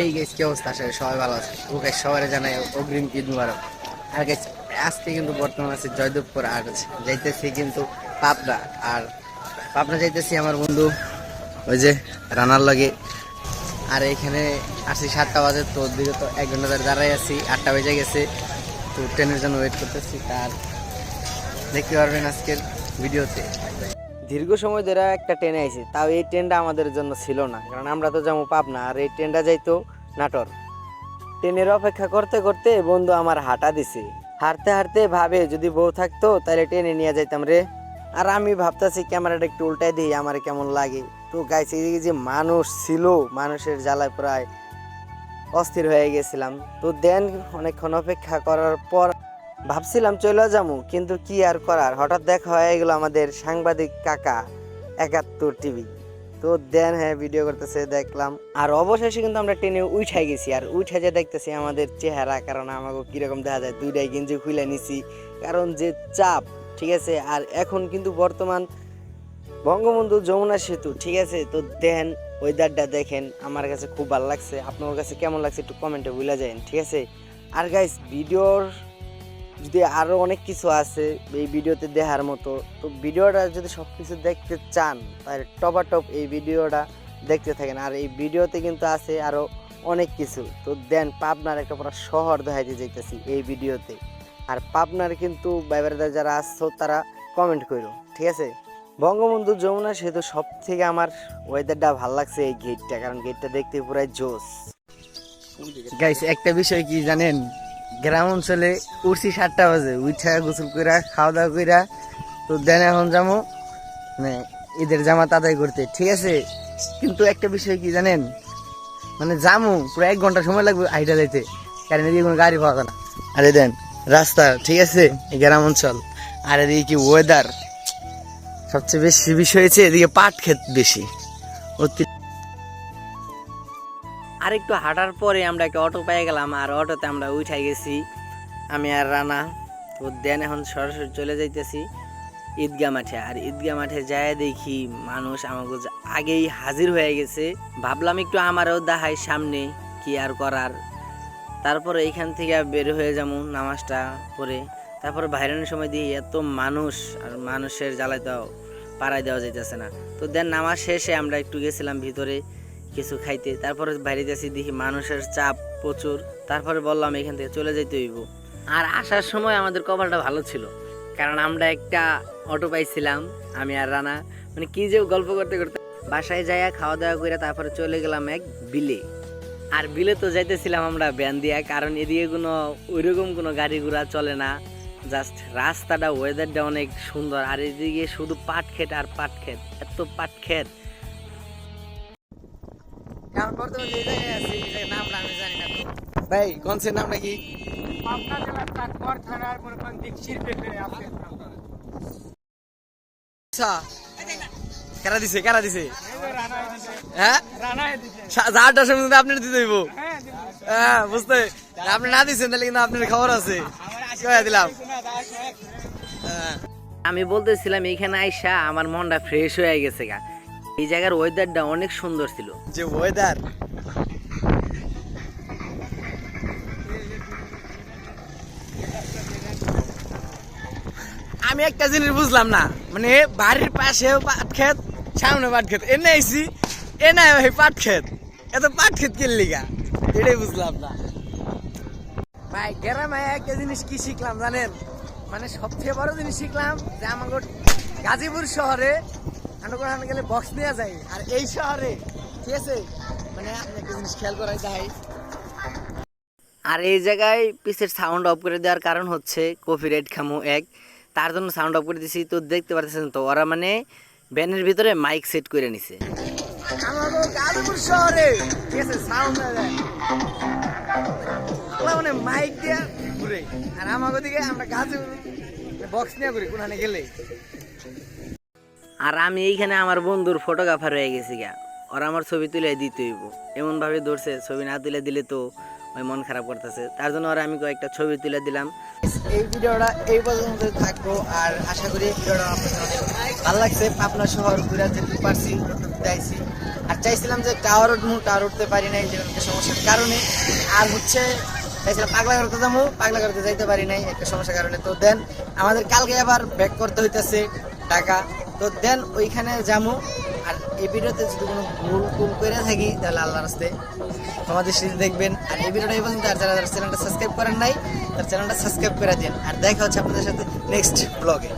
এই গেছ কি অবস্থা? আসলে সবাই ভালো আছে ওকে সবাই জানাই অগ্রিম ঈদ মুবারক। আর guys, আজকে কিন্তু বর্তমান আছে জয়দেবপুর আর যাইতেছি কিন্তু পাবনা। আর পাবনা যাইতেছি আমার বন্ধু ওই যে রানার লাগে। আর এখানে আসি সাতটা বাজে তো দিকে তো এক ঘণ্টা ধরে দাঁড়াই আছি আটটা বেজে গেছে। তো ট্রেনের জন্য ওয়েট করতেছি তার দেখতে পারবেন আজকের ভিডিওতে। দীর্ঘ সময় ধরে একটা ট্রেনে আইছি, তাও এই ট্রেনটা আমাদের জন্য ছিল না, কারণ আমরা তো যাব পাবনা, আর এই ট্রেনটা যাইতো নাটোর। ট্রেনের অপেক্ষা করতে করতে বন্ধু আমার হাঁটা দিছে। হাঁটতে হাঁটতে ভাবে যদি বউ থাকতো, তাহলে ট্রেনে নিয়ে যাইতাম রে। আর আমি ভাবতেছি ক্যামেরাটা একটু উল্টাই দিই, আমার কেমন লাগে। তো গাইছে যে মানুষ ছিল, মানুষের জ্বালায় প্রায় অস্থির হয়ে গেছিলাম। তো দেন অনেকক্ষণ অপেক্ষা করার পর ভাবছিলাম চলে যাব কিন্তু কি আর করার? হঠাৎ দেখা হয়ে গেল আমাদের সাংবাদিক কাকা, একাত্তর টিভি। তো দেন হ্যাঁ ভিডিও করতেছে, দেখলাম। আর অবশেষে কিন্তু আমরা ট্রেনে উঠে গেছি। আর উঠে যে দেখতেছি আমাদের চেহারা, কারণ আমাকে কীরকম দেখা যায়, দুইটাই গেঞ্জি খুলে নিছি। কারণ যে চাপ, ঠিক আছে? আর এখন কিন্তু বর্তমান বঙ্গবন্ধু যমুনা সেতু, ঠিক আছে? তো দেন ওয়েদারটা দেখেন, আমার কাছে খুব ভালো লাগছে। আপনার কাছে কেমন লাগছে একটু কমেন্টে বলে যাবেন ঠিক আছে? আর গাইস ভিডিওর যদি আরও অনেক কিছু আছে এই ভিডিওতে দেখার মতো, তো ভিডিওটা যদি সব কিছু দেখতে চান, তাহলে টপা টপ এই ভিডিওটা দেখতে থাকেন। আর এই ভিডিওতে কিন্তু আছে আরও অনেক কিছু। তো দেন পাবনার একটা পুরো শহর দেখাইতে যাইতেছি এই ভিডিওতে। আর পাবনার কিন্তু বাইবারদা যারা আসছো তারা কমেন্ট করো ঠিক আছে? বঙ্গবন্ধু যমুনা সেতু সব থেকে আমার ওয়েদারটা ভালো লাগছে এই গেটটা কারণ গেটটা দেখতে পুরাই জোস। গাইস একটা বিষয় কি জানেন? গ্রাম অঞ্চলে উঠছি সাতটা বাজে উঠা গোসল কইরা খাওয়া দাওয়া কইরা, তো দেন এখন যাব মানে ঈদের জামাত আদায় করতে, ঠিক আছে? কিন্তু একটা বিষয় কি জানেন? মানে যামু পুরো এক ঘণ্টা সময় লাগবে আইটা যাইতে, কারণ এদিকে কোনো গাড়ি পাওয়া না। আরে দেন, রাস্তা, ঠিক আছে? গ্রাম অঞ্চল। আর এদিকে কি ওয়েদার সবচেয়ে বেশি বিষয় হয়েছে এদিকে পাট ক্ষেত বেশি। অতি- আর একটু হাঁটার পরে আমরা একটা অটো পেয়ে গেলাম, আর অটোতে আমরা উঠাই গেছি। আমি আর রানা, তো দেন এখন সরাসরি চলে যাইতেছি ঈদগা মাঠে। আর ঈদগা মাঠে যায় দেখি মানুষ আমাকে আগেই হাজির হয়ে গেছে। ভাবলাম একটু আমারও দেখাই সামনে কি আর করার। তারপরে এইখান থেকে বের হয়ে যাব নামাজটা পরে তারপরে বাইরের সময় দিয়ে এত মানুষ, আর মানুষের জ্বালায় তো পাড়ায় দেওয়া যাইতেছে না। তো দেন নামাজ শেষে আমরা একটু গেছিলাম ভিতরে। কিছু খাইতে। তারপরে বাইরে যাচ্ছি, দেখি মানুষের চাপ প্রচুর। তারপরে বললাম, এখান থেকে চলে যাইতে হইব। আর আসার সময় আমাদের কপালটা ভালো ছিল। কারণ আমরা একটা অটো পাইছিলাম, আমি আর রানা। মানে কি যে গল্প করতে করতে বাসায় যাইয়া খাওয়া দাওয়া করে তারপরে চলে গেলাম এক বিলে। আর বিলে তো যাইতেছিলাম আমরা ব্যান দিয়া, কারণ এদিকে কোনো, ওইরকম কোনো গাড়ি ঘোড়া চলে না। জাস্ট রাস্তাটা ওয়েদারটা অনেক সুন্দর। আর এদিকে শুধু পাট ক্ষেত আর পাট ক্ষেত এত পাট ক্ষেত ভাই কোনসের নাম নাকি? পাবনা জেলার থানার মনে করেন দীক্ষির আছে আচ্ছা। কারা দিছে কারা দিছে? হ্যাঁ? আপনার দিতে হইব। হ্যাঁ হ্যাঁ বুঝতে আপনি না দিচ্ছেন তাহলে কিন্তু আপনার খবর আছে। দিলাম। আমি বলতেছিলাম এখানে আইসা আমার মনটা ফ্রেশ হয়ে গেছে গা। এই জায়গার ওয়েদারটা অনেক সুন্দর ছিল। যে ওয়েদার আমি একটা জিনিস বুঝলাম না মানে বাড়ির পাশে পাট ক্ষেত, সামনে পাট ক্ষেত, এনে আইসি এনে ভাই পাট ক্ষেত, এত পাট ক্ষেত কিনলি গা, এটাই বুঝলাম না। ভাই, গ্রামে একটা জিনিস কি শিখলাম জানেন? মানে সবচেয়ে বড় জিনিস শিখলাম যে আমাকে গাজীপুর শহরে আমরা গেলে বক্স নেওয়া যায়। আর এই শহরে ঠিক আছে? মানে আপনি একটা জিনিস খেয়াল করাই যাই আর এই জায়গায় পিসের সাউন্ড অফ করে দেওয়ার কারণ হচ্ছে কপিরাইট খামু এক। তার জন্য সাউন্ড অফ করে দিছি তো দেখতে পারতেছেন তো ওরা মানে ব্যানের ভিতরে মাইক সেট করে নিছে। আমাদের শহরে ঠিক আছে? সাউন্ড মানে মাইক দিয়া ঘুরে। আর আমাকে দিকে আমরা গাছে বক্স নিয়ে ঘুরি কোনখানে গেলে। আর আমি এইখানে আমার বন্ধুর ফটোগ্রাফার হয়ে গেছি গা। ওরা আমার ছবি তুলে দিতে হইব। এমন ভাবে ধরছে, ছবি না তুলে দিলে তো ওই মন খারাপ করতেছে। তার জন্য ওরা আমি কয়েকটা ছবি তুলে দিলাম। এই ভিডিওটা এই পর্যন্ত থাকব, আর আশা করি ভিডিওটা আপনাদের অনেক ভালো লাগছে। পাবনা শহর ঘুরে যেতে পারছি চাইছি আর চাইছিলাম যে টাওয়ার উঠবো টাওয়ার উঠতে পারি নাই যে সমস্যার কারণে। আর হচ্ছে, চাইছিলাম পাগলা করতে যাব, পাগলা করতে যাইতে পারি নাই, একটা সমস্যার কারণে। তো দেন, আমাদের কালকে আবার ব্যাক করতে হইতেছে টাকা তো দেন ওইখানে যাব আর এই ভিডিওতে যদি কোনো ভুল ভুল করে থাকি, তাহলে আল্লাহ রাস্তে আমাদের সেটি দেখবেন। আর এই ভিডিওটা এবং তার যারা চ্যানেলটা সাবস্ক্রাইব করেন নাই, তার চ্যানেলটা সাবস্ক্রাইব করে দিন। আর দেখা হচ্ছে আপনাদের সাথে নেক্সট ব্লগে